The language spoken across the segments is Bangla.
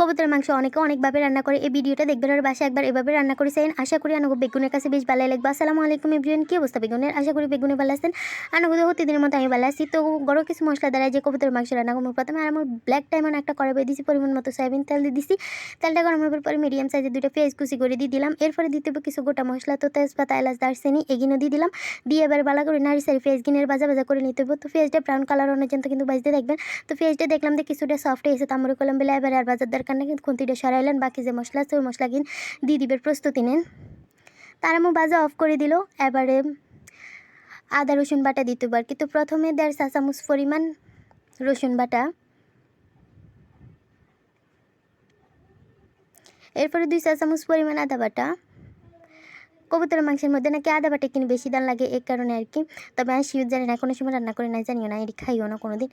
কবুতরের মাংস অনেকে অনেকভাবে রান্না করে, এই ভিডিওটা দেখবেন আর বাসা একবার এভাবে রান্না করে করেছেন আশা করি আনুগো বেগুনের কাছে বেশ ভালো লাগবে। আসসালামু আলাইকুম এভরিওয়ান, কি অবস্থা বেগুনের? আশা করি বেগুনে ভালো আছেন। আনুগো হতে দিনের মতো আমি ভালো আছি। তো গরম কিছু মশলা দ্বারা যে কবুতরের মাংস রান্না করব, প্রথমে আর আমার ব্ল্যাক টাইমন একটা কড়াই দিয়েছি, পরিমাণ মতো সয়াবিন তেল দিয়ে দিছি। তেলটা গরম হওয়ার পরে মিডিয়াম সাইজের দুটো পেঁয়াজ কুচি করে দিয়ে দিলাম। এরপরে দিতে হবে কিছু গোটা মশলা, তো তেজপাতা, এলাচ, দারচিনি এগিনো দিয়ে দিলাম। দিয়ে এবার ভালো করে নাড়ি সারি পেঁয়াজ গিনের বাজা বাজা করে নিতে হবে। তো পেঁয়াজটা ব্রাউন কালার পর্যন্ত কিন্তু বাজতে দেখবেন। তো পেঁয়াজটা দেখলাম যে কিছুটা সফট হয়েছে তামরে কলম বেলা এবার আর বাজার দরকার নেই কিন্তু খুন্তিটা সরাইলেন বাকি যে মশলা আছে ওই মশলা কিন্তু দিয়ে দিবের প্রস্তুতি নেন। তার আমি বাজা অফ করে দিল, এবারে আদা, রসুন বাটা দিতে পার কিন্তু প্রথমে দেড় চা চামচ পরিমাণ রসুন বাটা। এরপরে দুই চা চামচ পরিমাণ আদা বাটা। কবুতরের মাংসের মধ্যে নাকি আদা বাটা কিনে বেশি দাম লাগে এই কারণে আর কি। তবে আমি শিউর জানি না কোনো সময় রান্না করে না জানিও না, এটি খাইও না কোনো দিন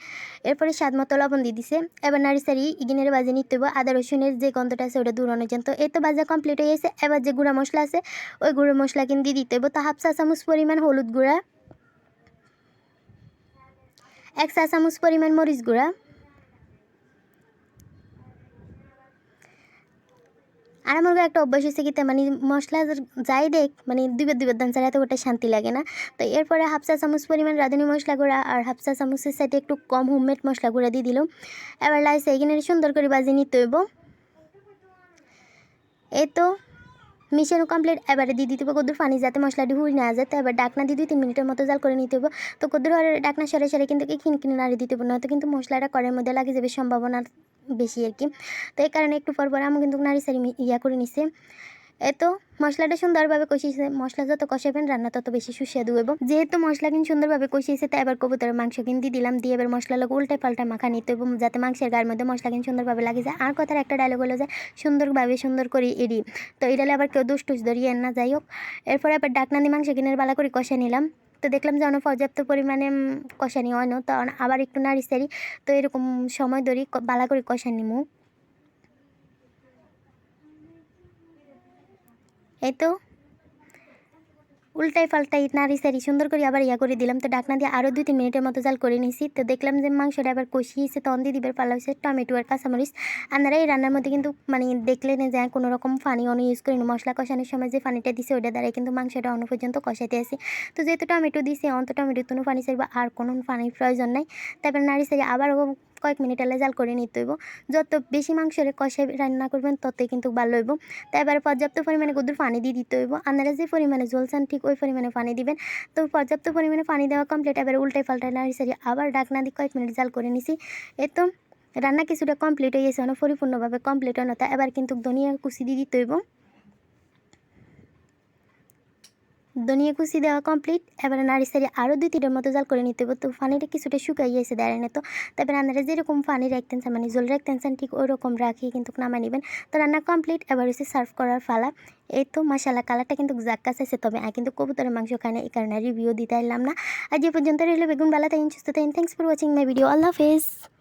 এরপরে স্বাদ মতো লবণ দিয়ে দিছে। এবার নাড়ি সারি ইগিনের বাজে নিতে হবে আদা, রসুনের যে গন্ধটা আছে ওটা দূরানো জানতো এই তো বাজা কমপ্লিট হয়ে গেছে। এবার যে গুঁড়া মশলা আছে, ওই গুঁড়ো মশলা কিনে দিয়ে দিতে হবে তো হাফ চা চামচ পরিমাণ হলুদ গুঁড়া, এক চা চামচ পরিমাণ মরিচ গুঁড়া আর আমার একটা অভ্যাস হয়েছে কি মানে মশলা যাই দেখ মানে দুবার দুবার দান ছাড়া তো ওটা শান্তি লাগে না। তো এরপরে হাফ চা চামচ পরিমাণ রাঁধুনি মশলা গুঁড়া আর হাফ চা চামচের সাথে একটু কম হোমমেড মশলা গুঁড়া দিয়ে দিলাম। এবার লাইসে এখানে সুন্দর করে বাজিয়ে নিতে হইব। এই তো মিশানো কমপ্লিট এবারে দিয়ে দিতে হবে কদ্দুর পানি যাতে মশলাটি হুই না যায়। তো এবার ডাকনা দিয়ে দুই তিন মিনিটের মতো জাল করে নিতে হবে তো কদ্দুর ডাকনা সরে সরে কিন্তু কিন কিনে নাড়ি দিতে হবে নয়তো কিন্তু মশলাটা করের মধ্যে লাগে যাবে সম্ভাবনা বেশি আর কি। তো এই কারণে একটু পর পর আমি কিন্তু নাড়ি সারি ইয়া করে নিছে। এত মশলাটা সুন্দরভাবে কষিয়েছে। মশলা যত কষাবেন, রান্না তত বেশি সুস্বাদু এবং যেহেতু মশলা কিন্তু সুন্দরভাবে কষিয়েছে, তাই এবার কবুতরের মাংস কিন্তু দিলাম। দিয়ে এবার মশলা লোক উল্টে পাল্টা মাখা নিতে এবং যাতে মাংসের গায়ের মধ্যে মশলা কিন্তু সুন্দরভাবে লাগে যায়। আর কথার একটা ডায়লগ হলো যে, সুন্দরভাবে সুন্দর করে এড়ি। তো এড়ালে আবার কেউ দুষ্টুস ধরিয়ে না, যাই হোক। এরপরে আবার ডাকনাদি মাংস কিনের বালা করে কষে নিলাম। তো দেখলাম যে অনেক পর্যাপ্ত পরিমাণে কষানি হয় না। তো আবার একটু নাড়ি সারি তো এরকম সময় ধরি বালা করে কষা নিমু। এই তো। উল্টাই পাল্টাই নাড়ি সারি সুন্দর করে আবার ইয়া করে দিলাম। তো ডাকনা দিয়ে আরও দুই তিন মিনিটের মতো জাল করে নিয়েছি তো দেখলাম যে মাংসটা আবার কষিয়েছে তখন দিয়ে দিবার পালা হয়েছে টমেটো আর কাঁচামরিচ। আপনারা এই রান্নার মধ্যে কিন্তু মানে দেখলে না যে কোনো রকম ফানি অন্য ইউজ করিনি মশলা কষানোর সময় যে ফানিটা দিছে ওটা দ্বারাই কিন্তু মাংসটা অন্য পর্যন্ত কষাতে আসি। তো যেহেতু টমেটো দিছে, অন্ত টমেটো কোনো পানি চাইব আর কোনো পানির প্রয়োজন নাই। তারপর নাড়ি সারি আবার কয়েক মিনিট এলে জাল করে নিতে হইব। যত বেশি মাংসের কষাই রান্না করবেন, ততই কিন্তু ভালো হইব। তাই এবার পর্যাপ্ত পরিমাণে গদুর পানি দিয়ে দিতে হইব। আপনারা যে পরিমাণে জল ঠিক ওই পরিমাণে পানি দিবেন। তো পর্যাপ্ত পরিমাণে পানি দেওয়া কমপ্লিট এবার উল্টাই পাল্টাই নাড়ি সারি আবার ডাকনা দিয়ে কয়েক মিনিট জাল করে নিছি। এ তো রান্না কিছুটা কমপ্লিট হয়ে গেছে অনেক পরিপূর্ণভাবে কমপ্লিট হয় না এবার কিন্তু ধনিয়া কুচি দিয়ে দিতে হইব। ধনিয়া কুচি দেওয়া কমপ্লিট এবারে নাড়ি সারি আরও দুই তিনটার মতো জাল করে নিতে হবে। তো পানিটা কিছুটা শুকাই গেছে দাঁড়ায় না তো। তারপরে আপনারা যেরকম পানি রাখতেন মানে জল রাখতেন ঠিক ওই রকম রাখি কিন্তু নামা নেবেন। তো রান্না কমপ্লিট এবার হচ্ছে সার্ভ করার ফালা এই তো মশালা কালারটা কিন্তু জাক্কা চাইছে তবে। আর কিন্তু কবুতরের মাংস খায় না, এই কারণে রিভিউ দিতে এলাম না। আর যে পর্যন্ত রইল বেগুন বেলা তাই সুস্থ তাই thanks for watching my video আল্লাহ হাফেজ।